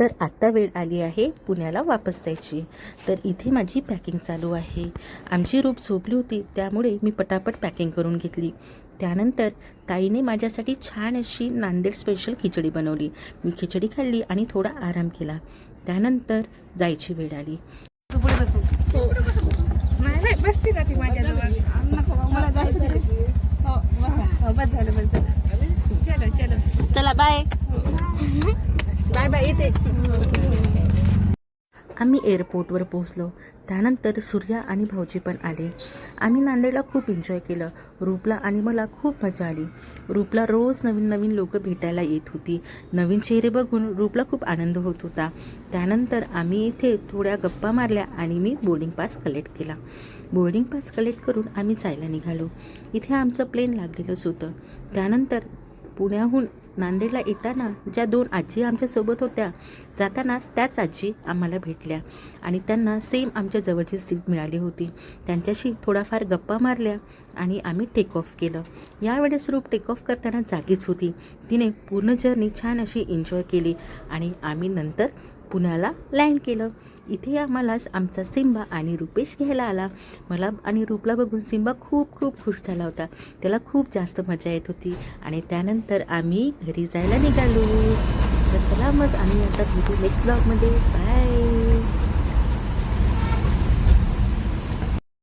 तर आत्ता वेळ आली आहे पुण्याला वापस जायची. तर इथे माझी पॅकिंग चालू आहे. आमची रूप झोपली होती त्यामुळे मी पटापट पॅकिंग करून घेतली. त्यानंतर ताईने माझ्यासाठी छान अशी नांदेड स्पेशल खिचडी बनवली. मी खिचडी खाल्ली आणि थोडा आराम केला. त्यानंतर जायची वेळ आली. बसते का ती माझ्याजवळ हो हो चला बाय बाय बाय येते. आम्ही एअरपोर्टवर पोहोचलो. त्यानंतर सूर्या आणि भाऊजी पण आले. आम्ही नांदेडला खूप एन्जॉय केलं. रूपला आणि मला खूप मजा आली. रूपला रोज नवीन नवीन लोक भेटायला येत होती. नवीन चेहरे बघून रूपला खूप आनंद होत होता. त्यानंतर आम्ही इथे थोड्या गप्पा मारल्या आणि मी बोर्डिंग पास कलेक्ट केला. बोर्डिंग पास कलेक्ट करून आम्ही जायला निघालो. इथे आमचं प्लेन लागलेलंच होतं. त्यानंतर पुण्याहून नांदेडला येताना ज्या दोन आजी आमच्यासोबत होत्या जाताना त्याच आजी आम्हाला भेटल्या आणि त्यांना सेम आमच्या जवळची सीट मिळाली होती. त्यांच्याशी थोडाफार गप्पा मारल्या आणि आम्ही टेक ऑफ केलं. यावेळेस रूप टेक ऑफ करताना जागीच होती. तिने पूर्ण जर्नी छान अशी एन्जॉय केली आणि आम्ही नंतर पुण्याला लँड केलं. इथे आम्हालाच आमचा सिंबा आणि रुपेश घ्यायला आला. मला आणि रूपला बघून सिंबा खूप खूप खुश झाला होता. त्याला खूप जास्त मजा येत होती. आणि त्यानंतर आम्ही घरी जायला निघालो. तर चला मग आम्ही आता भेटू नेक्स्ट ब्लॉगमध्ये बाय